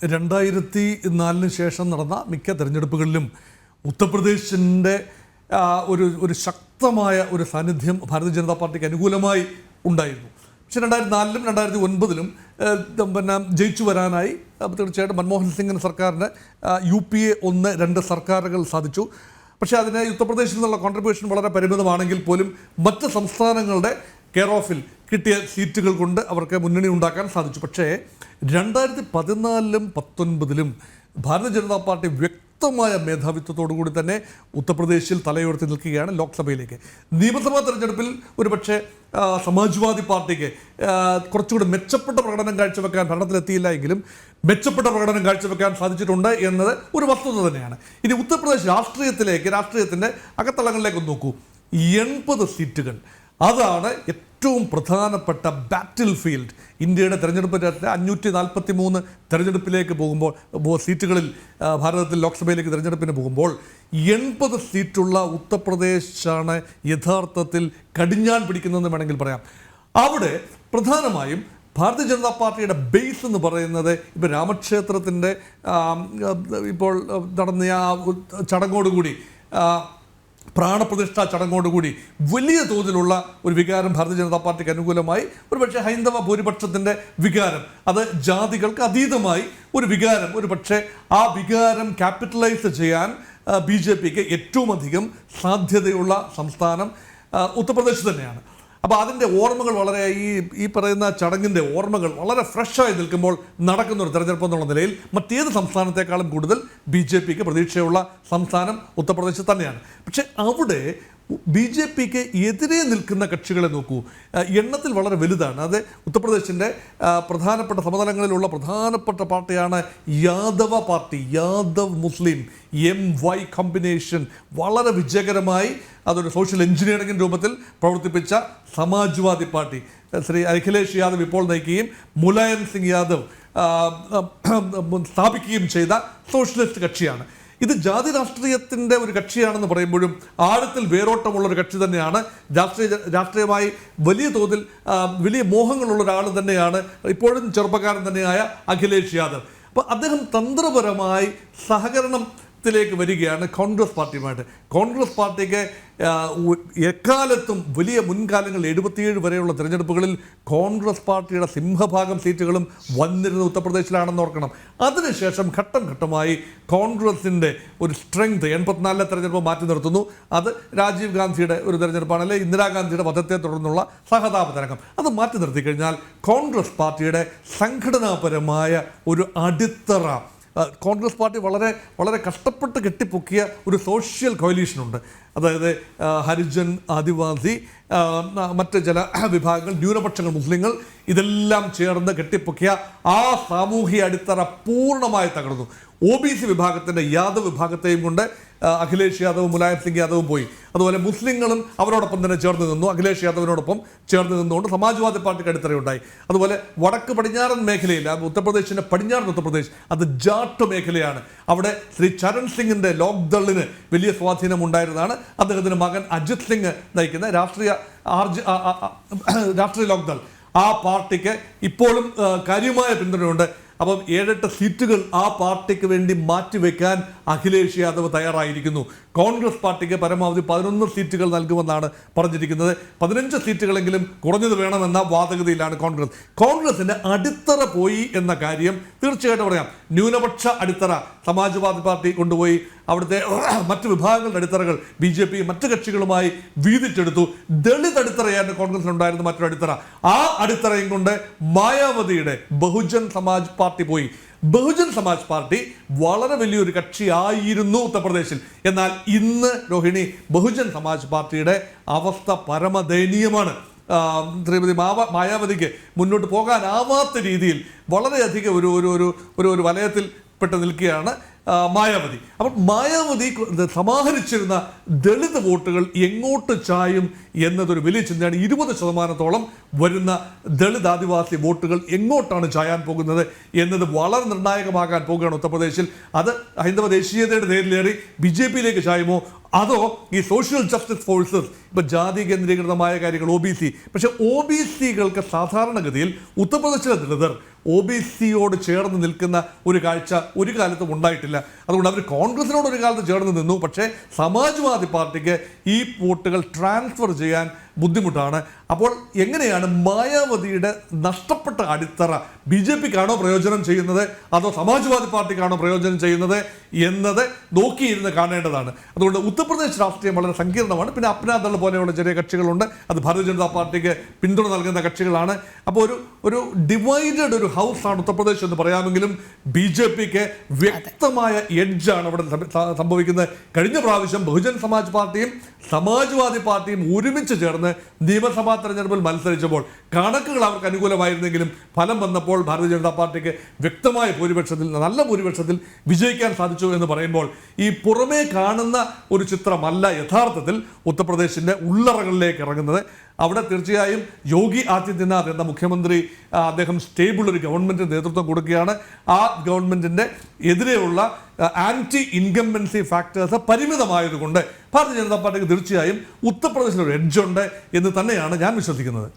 രണ്ടായിരത്തി നാലിന് ശേഷം നടന്ന മിക്ക തെരഞ്ഞെടുപ്പുകളിലും ഉത്തർപ്രദേശിന്റെ ഒരു ഒരു ശക്തമായ ഒരു സാന്നിധ്യം ഭാരതീയ ജനതാ പാർട്ടിക്ക് അനുകൂലമായി ഉണ്ടായിരുന്നു. പക്ഷേ രണ്ടായിരത്തി നാലിലും രണ്ടായിരത്തി ഒൻപതിലും പിന്നെ ജയിച്ചു വരാനായി തീർച്ചയായിട്ടും മൻമോഹൻ സിംഗിന് സർക്കാരിന് യു പി എ ഒന്ന് രണ്ട് സർക്കാരുകൾ സാധിച്ചു. പക്ഷേ അതിന് ഉത്തർപ്രദേശിൽ നിന്നുള്ള കോൺട്രിബ്യൂഷൻ വളരെ പരിമിതമാണെങ്കിൽ പോലും മറ്റ് സംസ്ഥാനങ്ങളുടെ കെയർ ഓഫിൽ കിട്ടിയ സീറ്റുകൾ കൊണ്ട് അവർക്ക് മുന്നണി ഉണ്ടാക്കാൻ സാധിച്ചു. പക്ഷേ രണ്ടായിരത്തി പതിനാലിലും പത്തൊൻപതിലും ഭാരതീയ ജനതാ പാർട്ടി വ്യക്തമായ മേധാവിത്വത്തോടു കൂടി തന്നെ ഉത്തർപ്രദേശിൽ തലയുയർത്തി നിൽക്കുകയാണ് ലോക്സഭയിലേക്ക്. നിയമസഭാ തെരഞ്ഞെടുപ്പിൽ ഒരുപക്ഷെ സമാജ്വാദി പാർട്ടിക്ക് കുറച്ചുകൂടി മെച്ചപ്പെട്ട പ്രകടനം കാഴ്ചവെക്കാൻ ഭരണത്തിലെത്തിയില്ല എങ്കിലും മെച്ചപ്പെട്ട പ്രകടനം കാഴ്ചവെക്കാൻ സാധിച്ചിട്ടുണ്ട് എന്നത് ഒരു വസ്തുത തന്നെയാണ്. ഇനി ഉത്തർപ്രദേശ് രാഷ്ട്രീയത്തിലേക്ക് രാഷ്ട്രീയത്തിന്റെ അകത്തളങ്ങളിലേക്ക് നോക്കൂ. എൺപത് സീറ്റുകൾ അതാണ് ഏറ്റവും പ്രധാനപ്പെട്ട ബാറ്റിൽ ഫീൽഡ് ഇന്ത്യയുടെ തെരഞ്ഞെടുപ്പ് രാജ്യത്തെ അഞ്ഞൂറ്റി നാൽപ്പത്തി മൂന്ന് തെരഞ്ഞെടുപ്പിലേക്ക് പോകുമ്പോൾ സീറ്റുകളിൽ ഭാരതത്തിൽ ലോക്സഭയിലേക്ക് തെരഞ്ഞെടുപ്പിന് പോകുമ്പോൾ എൺപത് സീറ്റുള്ള ഉത്തർപ്രദേശാണ് യഥാർത്ഥത്തിൽ കടിഞ്ഞാൻ പിടിക്കുന്നതെന്ന് വേണമെങ്കിൽ പറയാം. അവിടെ പ്രധാനമായും ഭാരതീയ ജനതാ പാർട്ടിയുടെ ബേസ് എന്ന് പറയുന്നത് ഇപ്പോൾ രാമക്ഷേത്രത്തിന്റെ ഇപ്പോൾ നടന്ന ആ ചടങ്ങോടുകൂടി പ്രാണപ്രതിഷ്ഠാ ചടങ്ങോടുകൂടി വലിയ തോതിലുള്ള ഒരു വികാരം ഭാരതീയ ജനതാ പാർട്ടിക്ക് അനുകൂലമായി. ഒരുപക്ഷെ ഹൈന്ദവ ഭൂരിപക്ഷത്തിന്റെ വികാരം അത് ജാതികൾക്ക് അതീതമായി ഒരു വികാരം. ഒരു പക്ഷേ ആ വികാരം ക്യാപിറ്റലൈസ് ചെയ്യാൻ ബി ജെ പിക്ക് ഏറ്റവും അധികം സാധ്യതയുള്ള സംസ്ഥാനം ഉത്തർപ്രദേശ് തന്നെയാണ്. അപ്പോൾ അതിന്റെ ഓർമ്മകൾ വളരെ ഈ ഈ പറയുന്ന ചടങ്ങിന്റെ ഓർമ്മകൾ വളരെ ഫ്രഷായി നിൽക്കുമ്പോൾ നടക്കുന്ന ഒരു തെരഞ്ഞെടുപ്പ് എന്നുള്ള നിലയിൽ മറ്റേത് സംസ്ഥാനത്തെക്കാളും കൂടുതൽ ബി ജെ പിക്ക് പ്രതീക്ഷയുള്ള സംസ്ഥാനം ഉത്തർപ്രദേശ് തന്നെയാണ്. പക്ഷേ അവിടെ ബി ജെ പിക്ക് എതിരെ നിൽക്കുന്ന കക്ഷികളെ നോക്കൂ. എണ്ണത്തിൽ വളരെ വലുതാണ്. അത് ഉത്തർപ്രദേശിന്റെ പ്രധാനപ്പെട്ട സമതലങ്ങളിലുള്ള പ്രധാനപ്പെട്ട പാർട്ടിയാണ് യാദവ പാർട്ടി യാദവ് മുസ്ലിം എം വൈ കോമ്പിനേഷൻ. വളരെ വിജയകരമായി അതൊരു സോഷ്യൽ എഞ്ചിനീയറിംഗിന്റെ രൂപത്തിൽ പ്രവർത്തിപ്പിച്ച സമാജ്വാദി പാർട്ടി. ശ്രീ അഖിലേഷ് യാദവ് ഇപ്പോൾ നയിക്കുകയും മുലായം സിംഗ് യാദവ് സ്ഥാപിക്കുകയും ചെയ്ത സോഷ്യലിസ്റ്റ് കക്ഷിയാണ്. ഇത് ജാതി രാഷ്ട്രീയത്തിന്റെ ഒരു കക്ഷിയാണെന്ന് പറയുമ്പോഴും ആഴത്തിൽ വേരോട്ടമുള്ള ഒരു കക്ഷി തന്നെയാണ്. രാഷ്ട്രീയ രാഷ്ട്രീയമായി വലിയ തോതിൽ വലിയ മോഹങ്ങളുള്ള ഒരാൾ തന്നെയാണ് ഇപ്പോഴും ചെറുപ്പക്കാരൻ തന്നെയായ അഖിലേഷ് യാദവ്. അപ്പോൾ അദ്ദേഹം തന്ത്രപരമായി സഹകരണത്തിലേക്ക് വരികയാണ് കോൺഗ്രസ് പാർട്ടിയുമായിട്ട്. കോൺഗ്രസ് പാർട്ടിക്ക് എക്കാലത്തും വലിയ മുൻകാലങ്ങൾ എഴുപത്തിയേഴ് വരെയുള്ള തിരഞ്ഞെടുപ്പുകളിൽ കോൺഗ്രസ് പാർട്ടിയുടെ സിംഹഭാഗം സീറ്റുകളും വന്നിരുന്ന ഉത്തർപ്രദേശിലാണെന്ന് ഓർക്കണം. അതിനുശേഷം ഘട്ടം ഘട്ടമായി കോൺഗ്രസിന്റെ ഒരു സ്ട്രെങ്ത് എൺപത്തിനാലിലെ തെരഞ്ഞെടുപ്പ് മാറ്റി നിർത്തുന്നു. അത് രാജീവ് ഗാന്ധിയുടെ ഒരു തെരഞ്ഞെടുപ്പാണ് അല്ലെങ്കിൽ ഇന്ദിരാഗാന്ധിയുടെ വധത്തെ തുടർന്നുള്ള സഹതാപ തരംഗം അത് മാറ്റി നിർത്തി കഴിഞ്ഞാൽ കോൺഗ്രസ് പാർട്ടിയുടെ സംഘടനാപരമായ ഒരു അടിത്തറ കോൺഗ്രസ് പാർട്ടി വളരെ വളരെ കഷ്ടപ്പെട്ട് കെട്ടിപ്പൊക്കിയ ഒരു സോഷ്യൽ കോയലീഷനുണ്ട് അതായത് ഹരിജൻ ആദിവാസി മറ്റ് ചില വിഭാഗങ്ങൾ ന്യൂനപക്ഷങ്ങൾ മുസ്ലിങ്ങൾ ഇതെല്ലാം ചേർന്ന് കെട്ടിപ്പൊക്കിയ ആ സാമൂഹിക അടിത്തറ പൂർണമായി തകർന്നു. ഒ ബി സി വിഭാഗത്തിന്റെ യാദവ് വിഭാഗത്തെയും കൊണ്ട് അഖിലേഷ് യാദവും മുലായം സിംഗ് യാദവും പോയി. അതുപോലെ മുസ്ലിങ്ങളും അവരോടൊപ്പം തന്നെ ചേർന്ന് നിന്നു. അഖിലേഷ് യാദവിനോടൊപ്പം ചേർന്ന് നിന്നുകൊണ്ട് സമാജ്വാദി പാർട്ടിക്ക് അടിത്തറയുണ്ടായി. അതുപോലെ വടക്ക് പടിഞ്ഞാറൻ മേഖലയിൽ ഉത്തർപ്രദേശിന്റെ പടിഞ്ഞാറൻ ഉത്തർപ്രദേശ് അത് ജാട്ട് മേഖലയാണ്. അവിടെ ശ്രീ ചരൺ സിംഗിന്റെ ലോക്ദളിന് വലിയ സ്വാധീനം ഉണ്ടായിരുന്നതാണ്. അദ്ദേഹത്തിന്റെ മകൻ അജിത് സിംഗ് നയിക്കുന്ന രാഷ്ട്രീയ ആർജി രാഷ്ട്രീയ ലോക്ദൾ. ആ പാർട്ടിക്ക് ഇപ്പോഴും കാര്യമായ പിന്തുണയുണ്ട്. അപ്പം ഏഴെട്ട് സീറ്റുകൾ ആ പാർട്ടിക്ക് വേണ്ടി മാറ്റിവെക്കാൻ അഖിലേഷ് യാദവ് തയ്യാറായിരിക്കുന്നു. കോൺഗ്രസ് പാർട്ടിക്ക് പരമാവധി പതിനൊന്ന് സീറ്റുകൾ നൽകുമെന്നാണ് പറഞ്ഞിരിക്കുന്നത്. പതിനഞ്ച് സീറ്റുകളെങ്കിലും കുറഞ്ഞത് വേണമെന്ന വാദഗതിയിലാണ് കോൺഗ്രസ്. കോൺഗ്രസിന്റെ അടിത്തറ പോയി എന്ന കാര്യം തീർച്ചയായിട്ടും പറയാം ന്യൂനപക്ഷ അടിത്തറ സമാജ്വാദി പാർട്ടി കൊണ്ടുപോയി അവിടുത്തെ മറ്റ് വിഭാഗങ്ങളുടെ അടിത്തറകൾ ബി ജെ പി മറ്റ് കക്ഷികളുമായി വീതിച്ചെടുത്തു. ദളിത് അടിത്തറയായിരുന്നു കോൺഗ്രസിനുണ്ടായിരുന്ന മറ്റൊരു അടിത്തറ. ആ അടിത്തറയും കൊണ്ട് മായാവതിയുടെ ബഹുജൻ സമാജ് പാർട്ടി പോയി. ബഹുജൻ സമാജ് പാർട്ടി വളരെ വലിയൊരു കക്ഷിയായിരുന്നു ഉത്തർപ്രദേശിൽ. എന്നാൽ ഇന്ന് രോഹിണി ബഹുജൻ സമാജ് പാർട്ടിയുടെ അവസ്ഥ പരമദയനീയമാണ്. ശ്രീമതി മാവ മായാവതിക്ക് മുന്നോട്ട് പോകാനാവാത്ത രീതിയിൽ വളരെയധികം ഒരു ഒരു ഒരു ഒരു വലയത്തിൽ പെട്ട് നിൽക്കുകയാണ്. മായാവതി. അപ്പം മായാവതി സമാഹരിച്ചിരുന്ന ദളിത് വോട്ടുകൾ എങ്ങോട്ട് ചായും എന്നതൊരു വലിയ ചിന്തയാണ്. ഇരുപത് ശതമാനത്തോളം വരുന്ന ദളിത് ആദിവാസി വോട്ടുകൾ എങ്ങോട്ടാണ് ചായാൻ പോകുന്നത് എന്നത് വളരെ നിർണായകമാകാൻ പോകുകയാണ് ഉത്തർപ്രദേശിൽ. അത് ഹൈന്ദവ ദേശീയതയുടെ നേരിലേറി ബി ജെ പിയിലേക്ക് ചായുമോ അതോ ഈ സോഷ്യൽ ജസ്റ്റിസ് ഫോഴ്സസ് ഇപ്പം ജാതി കേന്ദ്രീകൃതമായ കാര്യങ്ങൾ ഒ ബി സി പക്ഷേ ഒ ബി സികൾക്ക് സാധാരണഗതിയിൽ ഉത്തർപ്രദേശിലെ ദളിതർ ഒ ബി സിയോട് ചേർന്ന് നിൽക്കുന്ന ഒരു കാഴ്ച ഒരു കാലത്തും ഉണ്ടായിട്ടില്ല. അതുകൊണ്ട് അവർ കോൺഗ്രസിനോട് ഒരു കാലത്ത് ചേർന്ന് നിന്നു. പക്ഷേ സമാജ്വാദി പാർട്ടിക്ക് ഈ വോട്ടുകൾ ട്രാൻസ്ഫർ ചെയ്യാൻ ബുദ്ധിമുട്ടാണ്. അപ്പോൾ എങ്ങനെയാണ് മായാവതിയുടെ നഷ്ടപ്പെട്ട അടിത്തറ ബി ജെ പിക്കാണോ പ്രയോജനം ചെയ്യുന്നത്? അതോ സമാജ്വാദി പാർട്ടിക്കാണോ പ്രയോജനം ചെയ്യുന്നത് എന്നത് നോക്കിയിരുന്ന് കാണേണ്ടതാണ്. അതുകൊണ്ട് ഉത്തർപ്രദേശ് രാഷ്ട്രീയം വളരെ സങ്കീർണമാണ്. പിന്നെ അപ്നാദൾ പോലെയുള്ള ചെറിയ കക്ഷികളുണ്ട്. അത് ഭാരതീയ ജനതാ പാർട്ടിക്ക് പിന്തുണ നൽകുന്ന കക്ഷികളാണ്. അപ്പോൾ ഒരു ഒരു ഡിവൈഡഡ് ഒരു ഹൗസാണ് ഉത്തർപ്രദേശ് എന്ന് പറയാമെങ്കിലും ബി ജെ പിക്ക് വ്യക്തമായ എഡ്ജാണ് അവിടെ സംഭ- സംഭവിക്കുന്നത്. കഴിഞ്ഞ പ്രാവശ്യം ബഹുജൻ സമാജ് പാർട്ടിയും സമാജ്വാദി പാർട്ടിയും ഒരുമിച്ച് ചേർന്ന് നിയമസഭാ തെരഞ്ഞെടുപ്പിൽ മത്സരിച്ചപ്പോൾ കണക്കുകൾ അവർക്ക് അനുകൂലമായിരുന്നെങ്കിലും ഫലം വന്നപ്പോൾ ഭാരതീയ ജനതാ പാർട്ടിക്ക് വ്യക്തമായ ഭൂരിപക്ഷത്തിൽ നല്ല ഭൂരിപക്ഷത്തിൽ വിജയിക്കാൻ സാധിച്ചു എന്ന് പറയുമ്പോൾ ഈ പുറമേ കാണുന്ന ഒരു ചിത്രമല്ല യഥാർത്ഥത്തിൽ ഉത്തർപ്രദേശിന്റെ ഉള്ളറകളിലേക്ക് ഇറങ്ങുന്നത്. അവിടെ തീർച്ചയായും യോഗി ആദിത്യനാഥ് എന്ന മുഖ്യമന്ത്രി അദ്ദേഹം സ്റ്റേബിൾ ഒരു ഗവൺമെന്റിന് നേതൃത്വം കൊടുക്കുകയാണ്. ആ ഗവൺമെന്റിന്റെ എതിരെയുള്ള anti incumbency factors പരിമിതമായതുകൊണ്ട് Bharatiya Janata പാർട്ടിക്ക് തീർച്ചയായും ഉത്തർപ്രദേശിൽ ഒരു എഡ്ജുണ്ട് എന്ന് തന്നെയാണ് ഞാൻ വിശ്വസിക്കുന്നത്.